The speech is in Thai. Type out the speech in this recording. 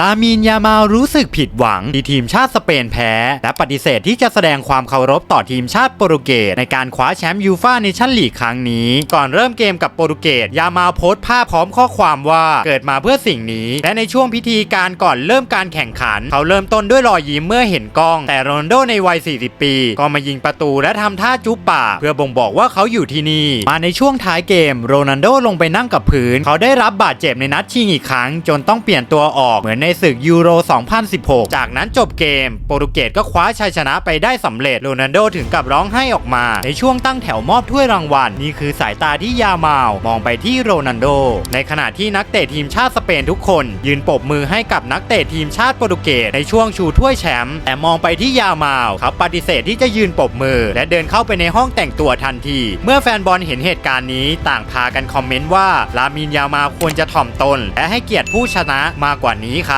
ลามีนยามาลรู้สึกผิดหวังที่ทีมชาติสเปนแพ้ และปฏิเสธที่จะแสดงความเคารพต่อทีมชาติโปรตุเกสในการคว้าแชมป์ยูฟ่าเนชั่นลีกครั้งนี้ ก่อนเริ่มเกมกับโปรตุเกสยามาลโพสต์ภาพพร้อมข้อความว่าเกิดมาเพื่อสิ่งนี้ และในช่วงพิธีการก่อนเริ่มการแข่งขัน เขาเริ่มต้นด้วยรอยยิ้มเมื่อเห็นกล้อง แต่โรนัลโดในวัย 40 ปี ก็มายิงประตูและทำท่าจุ๊บปากเพื่อบ่งบอกว่าเขาอยู่ที่นี่มาในช่วงท้ายเกม โรนัลโดลงไปนั่งกับพื้น เขาได้รับบาดเจ็บในนัดชิงอีกครั้ง จนต้องเปลี่ยนตัวออกเหมือนในศึกยูโร 2016 จากนั้นจบเกม โปรตุเกสก็คว้าชัยชนะไปได้สำเร็จโรนัลโดถึงกับร้องไห้ออกมา ในช่วงตั้งแถวมอบถ้วยรางวัล นี่คือสายตาที่ยามาว มองไปที่โรนัลโด ในขณะที่นักเตะทีมชาติสเปนทุกคน ยืนปบมือให้กับนักเตะทีมชาติโปรตุเกสในช่วงชูถ้วยแชมป์แต่มองไปที่ยามาวเขาปฏิเสธที่จะยืนปบมือ และเดินเข้าไปในห้องแต่งตัวทันที เมื่อแฟนบอลเห็นเหตุการณ์นี้ต่างพากันคอมเมนต์ว่าลามินยามาควรจะถ่อมตน และให้เกียรติผู้ชนะมากกว่านี้ครับ